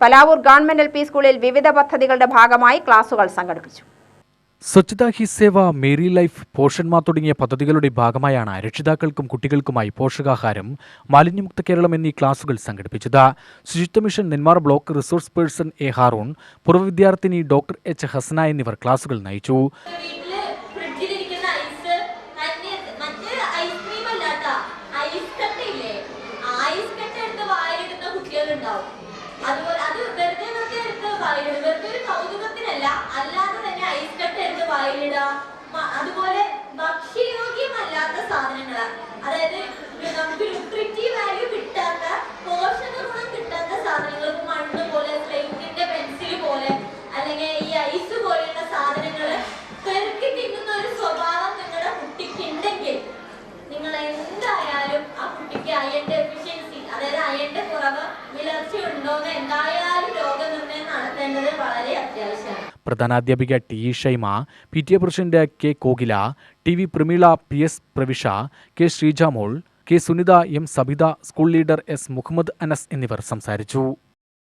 Palavur government L P സ്കൂളിൽ വിവിധ പദ്ധതികളുടെ ഭാഗമായി ക്ലാസുകൾ സംഘടിപ്പിച്ചു. സ്വച്ഛതാ ഹി സേവ മേരി ലൈഫ് പോഷന്മാർ തുടങ്ങിയ പദ്ധതികളുടെ ഭാഗമായാണ് രക്ഷിതാക്കൾക്കും കുട്ടികൾക്കുമായി പോഷകാഹാരം മാലിന്യമുക്ത കേരളം എന്നീ ക്ലാസുകൾ സംഘടിപ്പിച്ചത്. ശുചിത്വ mission Nenmara block resource person A Haroon പൂർവ വിദ്യാർത്ഥിനി ഡോക്ടർ എച്ച് ഹസന എന്നിവർ ക്ലാസുകൾ നയിച്ചു. മ- അതുപോലെ ഭക്ഷ്യയോഗ്യമല്ലാത്ത സാധനങ്ങൾ അതായത് നമുക്ക് ന്യൂട്രിറ്റീവ് വാല്യൂ കിട്ടാത്ത പോഷക ഗുണം കിട്ടാത്ത സാധനങ്ങൾ മണ്ണ് പോലെ സ്ലേറ്റിന്റെ പെൻസിൽ പോലെ അല്ലെങ്കിൽ ഈ ഐസ് പോലെയുള്ള സാധനങ്ങൾ പെറുക്കി തിന്നുന്ന ഒരു സ്വഭാവം നിങ്ങളുടെ കുട്ടിക്ക് ഉണ്ടെങ്കിൽ നിങ്ങൾ എന്തായാലും ആ കുട്ടിക്ക് അയൺ ഡെഫിഷ്യൻസി അതായത് അയന്റെ കുറവ് വിളർച്ചയുണ്ടോ എന്ന് എന്തായാലും രോഗനിർണയം നടത്തേണ്ടത് വളരെ അത്യാവശ്യമാണ്. പ്രധാനാധ്യാപിക T E Shaima P T A president K Kokila T V Prameela P S Pravisha K Sreejamol K Sunitha M Sabitha school leader S Muhammad Anas എന്നിവർ സംസാരിച്ചു.